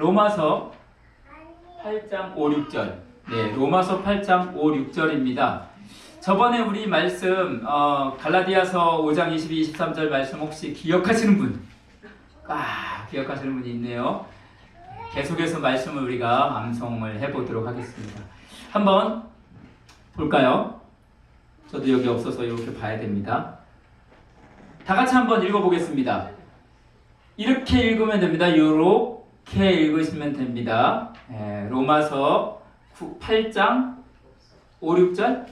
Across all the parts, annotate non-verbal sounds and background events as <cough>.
로마서 8장 5, 6절. 네, 로마서 8장 5, 6절입니다. 저번에 우리 말씀 어, 갈라디아서 5장 22, 23절 말씀 혹시 기억하시는 분? 아, 기억하시는 분이 있네요. 계속해서 말씀을 우리가 암송을 해보도록 하겠습니다. 한번 볼까요? 저도 여기 없어서 이렇게 봐야 됩니다. 다 같이 한번 읽어보겠습니다. 이렇게 읽으면 됩니다. 이렇게 읽으시면 됩니다. 예, 로마서 9, 8장 5, 6절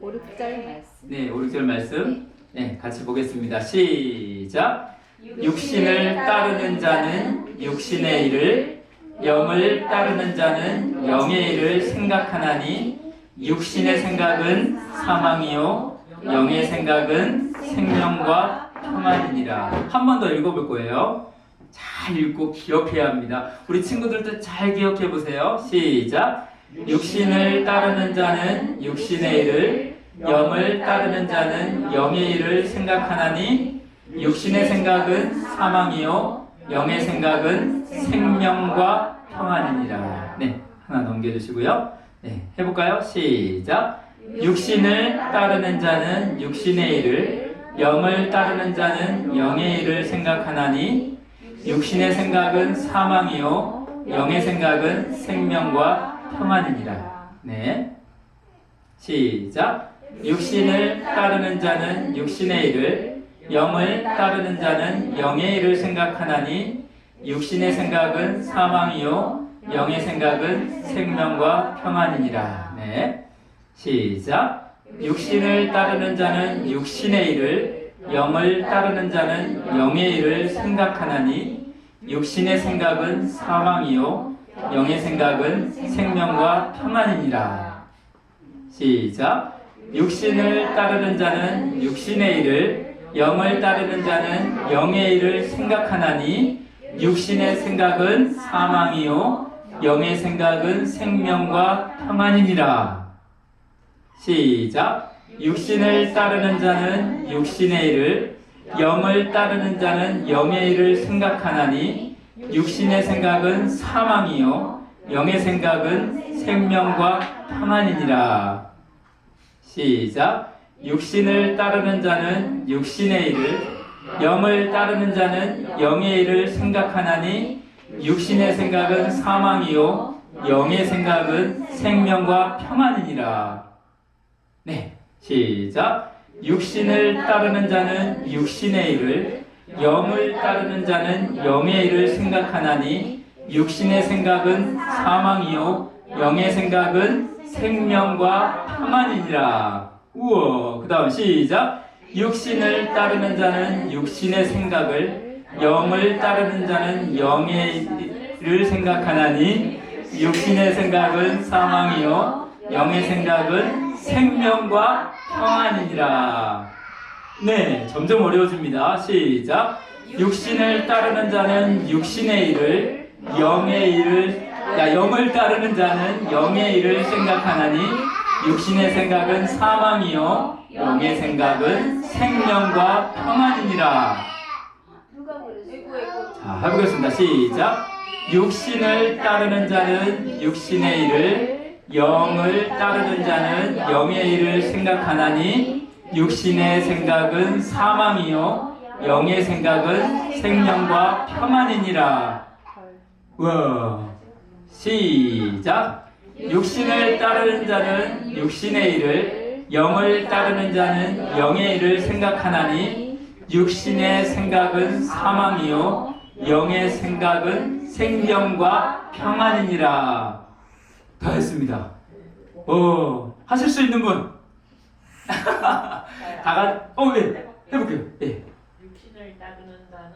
5, 6절 말씀. 네, 5, 6절 말씀 네, 같이 보겠습니다. 시작 육신을 따르는 자는 육신의 일을 영을 따르는 자는 영의 일을 생각하나니 육신의 생각은 사망이요 영의 생각은 생명과 평안이니라. 한 번 더 읽어볼 거예요. 잘 읽고 기억해야 합니다. 우리 친구들도 잘 기억해 보세요. 시작. 육신을 따르는 자는 육신의 일을, 영을 따르는 자는 영의 일을 생각하나니 육신의 생각은 사망이요, 영의 생각은 생명과 평안이니라. 네, 하나 넘겨주시고요. 네, 해볼까요? 시작. 육신을 따르는 자는 육신의 일을, 영을 따르는 자는 영의 일을 생각하나니 육신의 생각은 사망이요 영의 생각은 생명과 평안이니라. 네. 시작. 육신을 따르는 자는 육신의 일을 영을 따르는 자는 영의 일을 생각하나니 육신의 생각은 사망이요 영의 생각은 생명과 평안이니라. 네. 시작. 육신을 따르는 자는 육신의 일을 영을 따르는 자는 영의 일을 생각하나니 육신의 생각은 사망이요 영의 생각은 생명과 평안이니라. 시작. 육신을 따르는 자는 육신의 일을 영을 따르는 자는 영의 일을 생각하나니 육신의 생각은 사망이요 영의 생각은 생명과 평안이니라. 시작. 육신을 따르는 자는 육신의 일을, 영을 따르는 자는 영의 일을 생각하나니, 육신의 생각은 사망이요, 영의 생각은 생명과 평안이니라. 시작. 육신을 따르는 자는 육신의 일을, 영을 따르는 자는 영의 일을 생각하나니, 육신의 생각은 사망이요, 영의 생각은 생명과 평안이니라. 네, 시작. 육신을 따르는 자는 육신의 일을, 영을 따르는 자는 영의 일을 생각하나니, 육신의 생각은 사망이요, 영의 생각은 생명과 평안이니라. 우와, 그 다음 시작. 육신을 따르는 자는 육신의 생각을, 영을 따르는 자는 영의 일을 생각하나니, 육신의 생각은 사망이요, 영의 생각은 생명과 평안이니라. 네, 점점 어려워집니다. 시작. 육신을 따르는 자는 육신의 일을, 영의 일을, 야, 영을 따르는 자는 영의 일을 생각하나니, 육신의 생각은 사망이요, 영의 생각은 생명과 평안이니라. 자, 해보겠습니다. 시작. 육신을 따르는 자는 육신의 일을, 영을 따르는 자는 영의 일을 생각하나니, 육신의 생각은 사망이요, 영의 생각은 생명과 평안이니라. 와, 시작. 육신을 따르는 자는 육신의 일을, 영을 따르는 자는 영의 일을 생각하나니, 육신의 생각은 사망이요, 영의 생각은 생명과 평안이니라. 다 했습니다. 어, 하실 수 있는 분? <laughs> 다 같, 어, 예. 해볼게요. 예. 육신을 따르는 자는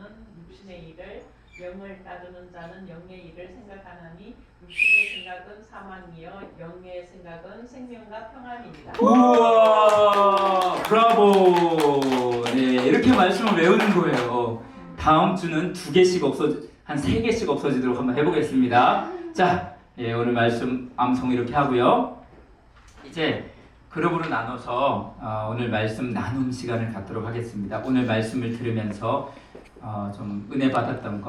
육신의 일을 영을 따르는 자는 영의 일을 생각하나니 육신의 생각은 사망이요 영의 생각은 생명과 평안입니다. 우와, 브라보. 네, 이렇게 말씀을 외우는 거예요. 다음 주는 두 개씩 없어, 한 세 개씩 없어지도록 한번 해보겠습니다. 자, 예, 오늘 말씀 암송 이렇게 하고요. 이제 그룹으로 나눠서 어, 오늘 말씀 나눔 시간을 갖도록 하겠습니다. 오늘 말씀을 들으면서 어, 좀 은혜 받았던 것.